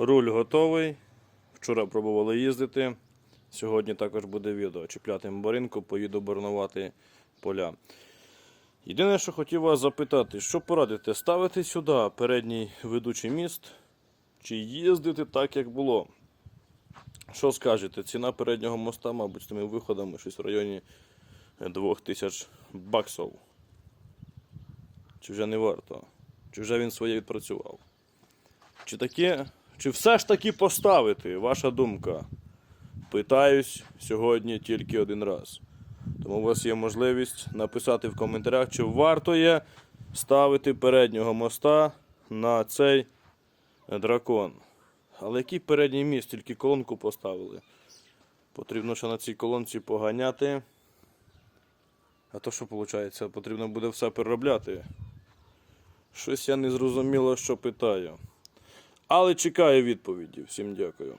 Руль готовий. Вчора пробували їздити. Сьогодні також буде відео. Чіпляти баринку, поїду боронувати поля. Єдине, що хотів вас запитати, що порадите, ставити сюди передній ведучий міст чи їздити так, як було? Що скажете? Ціна переднього моста, мабуть, з тими виходами щось в районі 2000 баксів. Чи вже не варто? Чи вже він своє відпрацював? Чи таке, чи все ж таки поставити? Ваша думка? Питаюсь сьогодні тільки один раз. Тому у вас є можливість написати в коментарях, чи варто є ставити переднього моста на цей дракон. Але який передній міст, тільки колонку поставили. Потрібно ще на цій колонці поганяти. А то що виходить? Потрібно буде все переробляти. Щось я не зрозуміло, що питаю. Але чекаю відповіді. Всім дякую.